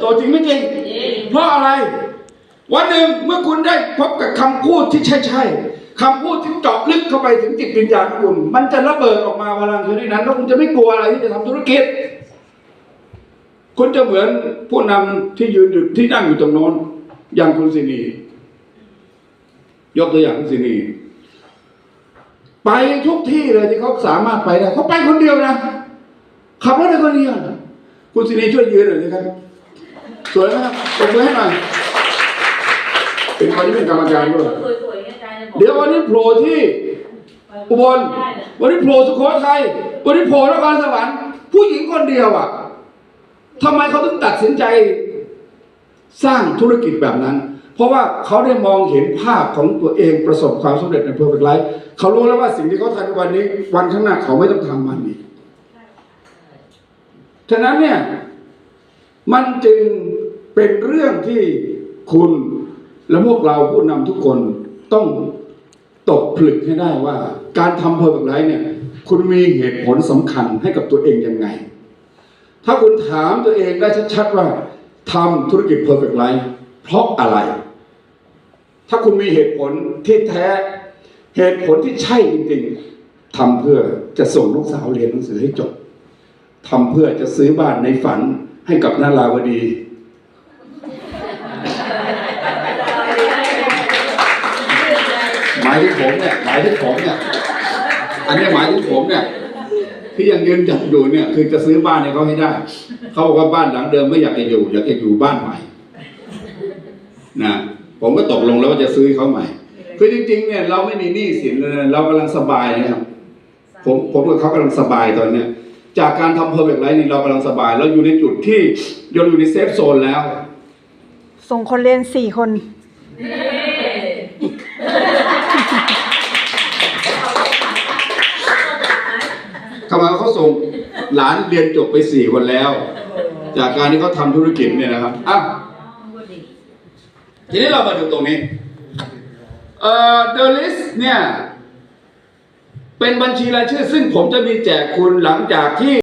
โตจริงไม่จริง เพราะอะไร วันหนึ่งเมื่อคุณได้พบกับคำพูดที่ใช่ใช่ๆคำพูดที่เจาะลึกเข้าไปถึงจิตวิญญาณของคุณ มันจะระเบิดออกมาพลังชนิดนั้น แล้วคุณจะไม่กลัวอะไรที่จะทำธุรกิจ คุณจะเหมือนผู้นำที่ยืนอยู่ที่นั่งอยู่ตรงโน้นอย่างคุณสินียกตัวอย่างคุณสินีไปทุกที่เลยที่เขาสามารถไปได้เขาไปคนเดียวนะขับรถได้คนเดียวนะคุณสินีช่วยยืนหน่อยนะครับ สวยไหมครับปรบมือให้หน่อยเป็นคนที่เป็นกรรมการด้วยสวยๆไงอาจารย์จะบอกเดี๋ยววันนี้โผล่ที่อุบลวันนี้โผล่สุโขทัยวันนี้โผล่นครสวรรค์ผู้หญิงคนเดียวอะทำไมเขาถึงตัดสินใจ สร้างธุรกิจแบบนั้น เพราะว่าเขาได้มองเห็นภาพของตัวเองประสบความสำเร็จในเพอร์เฟกไลฟ์เขารู้แล้วว่าสิ่งที่เขาทำในวันนี้ วันข้างหน้าเขาไม่ต้องทำมันอีกฉะนั้นเนี่ย มันจึง เป็นเรื่องที่คุณและพวกเราผู้นำทุกคนต้องตกผลึกให้ได้ว่า การทำเพอร์เฟกไลฟ์เนี่ย คุณมีเหตุผลสำคัญให้กับตัวเองยังไง ถ้าคุณถามตัวเองได้ชัดๆว่าทำธุรกิจเพอร์เฟกไลฟ์เพราะอะไร ถ้าคุณมีเหตุผลที่แท้ เหตุผลที่ใช่จริงๆทำเพื่อจะส่งลูกสาวเรียนหนังสือให้จบทำเพื่อจะซื้อบ้านในฝันให้กับนาราวดี หมายถึงผมเนี่ยหมายถึงผมเนี่ยอันนี้หมายถึงผมเนี่ยที่ยังยืนจัดอยู่เนี่ย คือจะซื้อบ้านให้เขาให้ได้เขาบอกว่าบ้านหลังเดิมไม่อยากจะอยู่อยากจะอยู่บ้านใหม่นะผมก็ตกลงแล้วว่าจะซื้อเขาใหม่ คือจริง ๆ เนี่ย เราไม่มีหนี้สินเลยเรากำลังสบายนะครับผมผมกับเขากำลังสบายตอนเนี้ยจากการทำเพอร์เฟกไลท์นี่เรากำลังสบาย เราอยู่ในจุดที่เราอยู่ในเซฟโซนแล้ว ส่งคนเรียนสี่คน เข้ามาเขาส่งหลานเรียนจบไปสี่คนแล้ว จากการที่เขาทำธุรกิจเนี่ยนะครับอะทีนี้เรามาดูตรงนี้เอ่อ The List เนี่ย เป็นบัญชีรายชื่อ ซึ่งผมจะมีแจกคุณหลังจากที่